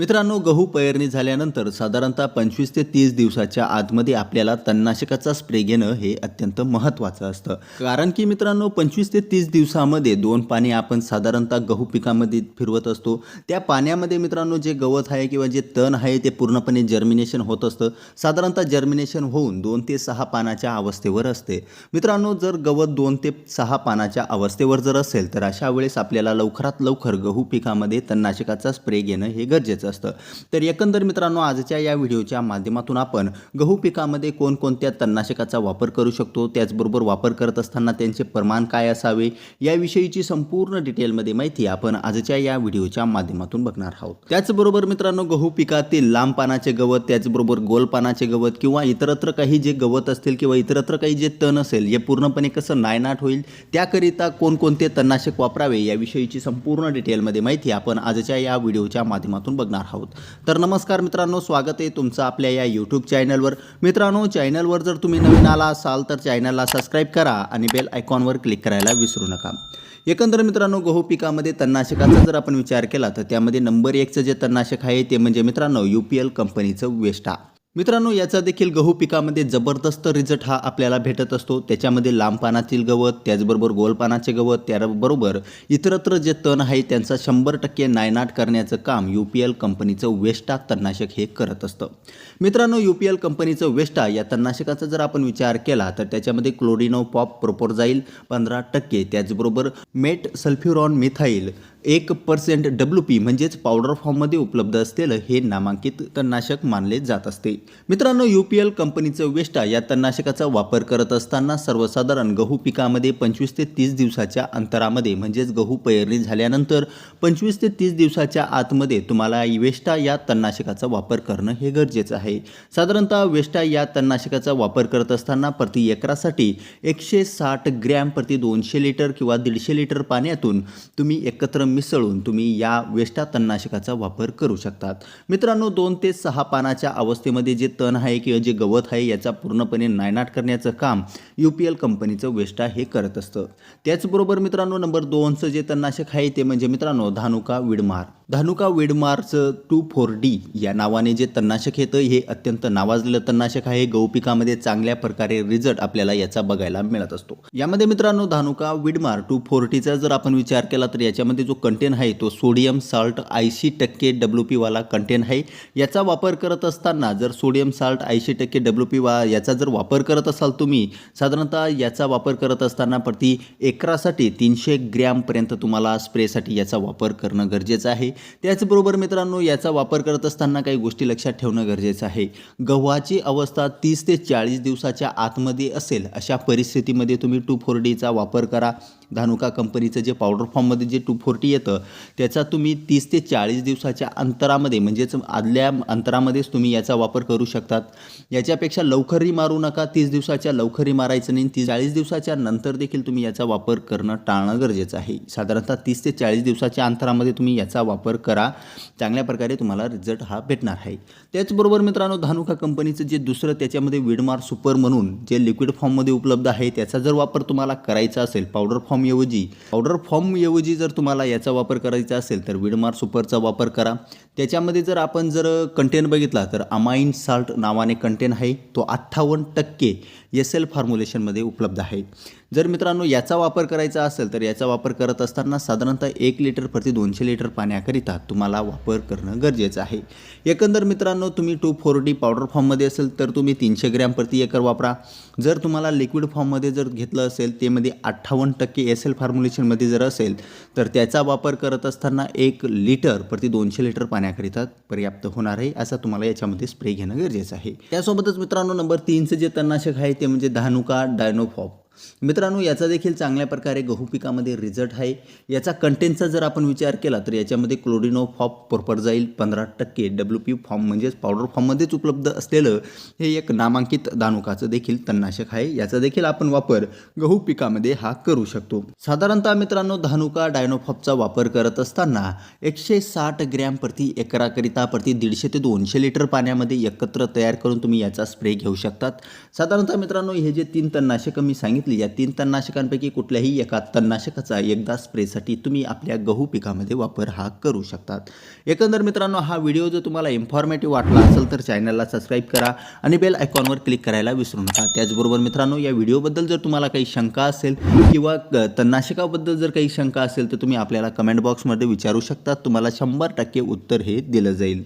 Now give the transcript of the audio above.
मित्रांनो गहू पेरणी झाल्यानंतर साधारणतः पंचवीस ते तीस दिवसाच्या आतमध्ये आपल्याला तणनाशकाचा स्प्रे घेणं हे अत्यंत महत्त्वाचं असतं. कारण की मित्रांनो पंचवीस ते तीस दिवसामध्ये दोन पाणी आपण साधारणतः गहू पिकामध्ये फिरवत असतो. त्या पाण्यामध्ये मित्रांनो जे गवत आहे किंवा जे तण आहे ते पूर्णपणे जर्मिनेशन होत असतं. साधारणतः जर्मिनेशन होऊन दोन ते सहा पानाच्या अवस्थेवर असते. मित्रांनो जर गवत दोन ते सहा पानाच्या अवस्थेवर जर असेल तर अशा वेळेस आपल्याला लवकरात लवकर गहू पिकामध्ये तणनाशकाचा स्प्रे घेणं हे गरजेचं असतं. तर एकंदर मित्रांनो आजच्या या व्हिडिओच्या माध्यमातून आपण गहू पिकामध्ये कोणकोणत्या तणनाशकाचा वापर करू शकतो? त्याचबरोबर वापर करत असताना त्यांचे प्रमाण काय असावे? याविषयीची संपूर्ण डिटेलमध्ये माहिती आपण आजच्या या व्हिडिओच्या माध्यमातून बघणार आहोत. त्याचबरोबर मित्रांनो गहू पिकातील लांब पानाचे गवत त्याचबरोबर गोल पानाचे गवत किंवा इतरत्र काही जे गवत असतील किंवा इतरत्र काही जे तण असेल हे पूर्णपणे कसं नायनाट होईल? त्याकरिता कोणकोणते तणनाशक वापरावे? याविषयीची संपूर्ण डिटेलमध्ये माहिती आपण आजच्या या व्हिडिओच्या माध्यमातून बघणार आहोत. तर नमस्कार मित्रांनो स्वागत आहे तुमचं आपल्या या यूट्यूब चॅनलवर मित्रांनो चॅनलवर जर तुम्ही नवीन आला असाल तर चॅनलला सबस्क्राईब करा आणि बेल आयकॉनवर क्लिक करायला विसरू नका. एकंदर मित्रांनो गहू पिकामध्ये तणनाशकाचा जर आपण विचार केला तर त्यामध्ये नंबर एकचं जे तणनाशक आहे ते म्हणजे मित्रांनो यू पी एल कंपनीचं वेस्टा मित्रांनो याचा देखील गहू पिकामध्ये जबरदस्त रिझल्ट हा आपल्याला भेटत असतो. त्याच्यामध्ये लांब पानातील गवत त्याचबरोबर गोल पानाचे गवत त्याबरोबर इतरत्र जे तण आहे त्यांचा शंभर टक्के नायनाट करण्याचं काम यू पी एल कंपनीचं वेस्टा तणनाशक हे करत असतं. मित्रांनो यू पी एल कंपनीचं वेस्टा या तणनाशकाचा जर आपण विचार केला तर त्याच्यामध्ये क्लोरिनो पॉप प्रोपोरजाईल पंधरा टक्के त्याचबरोबर मेट सल्फ्युरॉन मिथाईल एक पर्सेंट डब्ल्यू पी म्हणजेच पावडर फॉर्ममध्ये उपलब्ध असलेलं हे नामांकित तणनाशक मानले जात असते. मित्रांनो यू पी एल कंपनीचं वेस्टा या तणनाशकाचा वापर करत असताना सर्वसाधारण गहू पिकामध्ये पंचवीस ते तीस दिवसाच्या अंतरामध्ये म्हणजेच गहू पेरणी झाल्यानंतर पंचवीस ते तीस दिवसाच्या आतमध्ये तुम्हाला वेस्टा या तणनाशकाचा वापर करणं हे गरजेचं आहे. साधारणतः वेस्टा या तणनाशकाचा वापर करत असताना प्रति एकरासाठी एकशे साठ ग्रॅम प्रति दोनशे लिटर किंवा दीडशे लिटर पाण्यातून तुम्ही एकत्र मिसळून तुम्ही या वेष्टा तणनाशकाचा वापर करू शकतात. मित्रांनो दोन ते सहा पानाच्या अवस्थेमध्ये जे तण आहे किंवा जे गवत आहे याचा पूर्णपणे नायनाट करण्याचं काम यू पी एल कंपनीचं वेष्टा हे करत असतं. त्याचबरोबर मित्रांनो नंबर दोनचं जे तणनाशक आहे ते म्हणजे मित्रांनो धानुका विडमार. धानुका विडमारचं टू फोर डी या नावाने जे तणनाशक येतं हे अत्यंत नावाजलेलं तणनाशक आहे. गहू पिकामध्ये चांगल्या प्रकारे रिझल्ट आपल्याला याचा बघायला मिळत असतो. यामध्ये मित्रांनो धानुका विडमार टू फोर्टीचा जर आपण विचार केला तर याच्यामध्ये जो कंटेन आहे तो सोडियम साल्ट ऐंशी टक्के डब्ल्यू पीवाला कंटेन आहे. याचा वापर करत असताना जर सोडियम साल्ट ऐंशी टक्के डब्ल्यू पी वा याचा जर वापर करत असाल तुम्ही साधारणतः याचा वापर करत असताना प्रति एकरासाठी तीनशे ग्रॅमपर्यंत तुम्हाला स्प्रेसाठी याचा वापर करणं गरजेचं आहे. त्याचबरोबर मित्रांनो याचा वापर करत असताना काही गोष्टी लक्षात ठेवणं गरजेचं आहे. गव्हाची अवस्था तीस ते चाळीस दिवसाच्या आतमध्ये असेल अशा परिस्थितीमध्ये तुम्ही टू फोर डीचा वापर करा. धानुका कंपनीचं जे पावडर फॉर्ममध्ये जे टू फोर्टी येतं त्याचा तुम्ही तीस ते चाळीस दिवसाच्या अंतरामध्ये म्हणजेच आदल्या अंतरामध्येच तुम्ही याचा वापर करू शकतात. याच्यापेक्षा लवकरही मारू नका. तीस दिवसाच्या लवकरही मारायचं नाही. तीस चाळीस दिवसाच्या नंतर देखील तुम्ही याचा वापर करणं टाळणं गरजेचं आहे. साधारणतः तीस ते चाळीस दिवसाच्या अंतरामध्ये तुम्ही याचा वापर करा. चांगल्या प्रकारे तुम्हाला रिझल्ट हा भेटणार आहे. त्याचबरोबर मित्रांनो धानुका कंपनीचं जे दुसरं त्याच्यामध्ये विडमार सुपर म्हणून जे लिक्विड फॉर्ममध्ये उपलब्ध आहे त्याचा जर वापर तुम्हाला करायचा असेल पावडर फॉर्मऐवजी पावडर फॉर्मऐवजी जर तुम्हाला याचा वापर करायचा असेल तर विडमार सुपरचा वापर करा. त्याच्यामध्ये जर आपण जर कंटेन बघितला तर अमाइन साल्ट नावाने कंटेन आहे. तो अठ्ठावन्न टक्के एस एल फॉर्म्युलेशनमध्ये उपलब्ध आहे. जर मित्रांनो याचा वापर करायचा असेल तर याचा वापर करत असताना साधारणतः एक लिटर प्रति दोनशे लिटर पाण्याकरिता तुम्हाला वापर करणं गरजेचं आहे. एकंदर मित्रांनो तुम्ही टू फोर डी पावडर फॉर्ममध्ये असेल तर तुम्ही तीनशे ग्रॅम प्रति एकर वापरा. जर तुम्हाला लिक्विड फॉर्ममध्ये जर घेतलं असेल ते मध्ये अठ्ठावन्न टक्के एस एल फॉर्म्युलेशनमध्ये जर असेल तर त्याचा वापर करत असताना एक लिटर प्रति दोनशे लिटर पाणी पाण्याकरिता पर्याप्त होणार आहे असा तुम्हाला याच्यामध्ये स्प्रे घेणं गरजेचं आहे. त्यासोबतच मित्रांनो नंबर तीनचं जे तणनाशक आहे ते म्हणजे धानुका डायनोफॉप मित्रांनो याचा देखील चांगल्या प्रकारे गहू पिकामध्ये रिझल्ट आहे. याचा कंटेंटचा जर आपण विचार केला तर याच्यामध्ये क्लोरिनो फॉप प्रोपरजाईल पंधरा टक्के डब्ल्यू पी फॉर्म म्हणजेच पावडर फॉर्ममध्येच उपलब्ध असलेलं हे एक नामांकित दानुकाचं देखील तणनाशक आहे. याचा देखील आपण वापर गहू पिकामध्ये हा करू शकतो. साधारणतः मित्रांनो धानुका डायनोफॉपचा वापर करत असताना एकशे साठ ग्रॅम प्रति एकराकरिता प्रति दीडशे ते दोनशे लिटर पाण्यामध्ये एकत्र तयार करून तुम्ही याचा स्प्रे घेऊ शकतात. साधारणतः मित्रांनो हे जे तीन तणनाशक मी सांगितले सांगितले या तीन तणनाशकांपैकी कुठल्याही एका तणनाशकाचा एकदा स्प्रेसाठी तुम्ही आपल्या गहू पिकामध्ये वापर हा करू शकतात. एकंदर मित्रांनो हा व्हिडिओ जर तुम्हाला इन्फॉर्मेटिव्ह वाटला असेल तर चॅनलला सबस्क्राईब करा आणि बेल आयकॉनवर क्लिक करायला विसरू नका. त्याचबरोबर मित्रांनो या व्हिडिओबद्दल जर तुम्हाला काही शंका असेल किंवा तणनाशकाबद्दल जर काही शंका असेल तर तुम्ही आपल्याला कमेंट बॉक्समध्ये विचारू शकता. तुम्हाला शंभर टक्के उत्तर हे दिलं जाईल.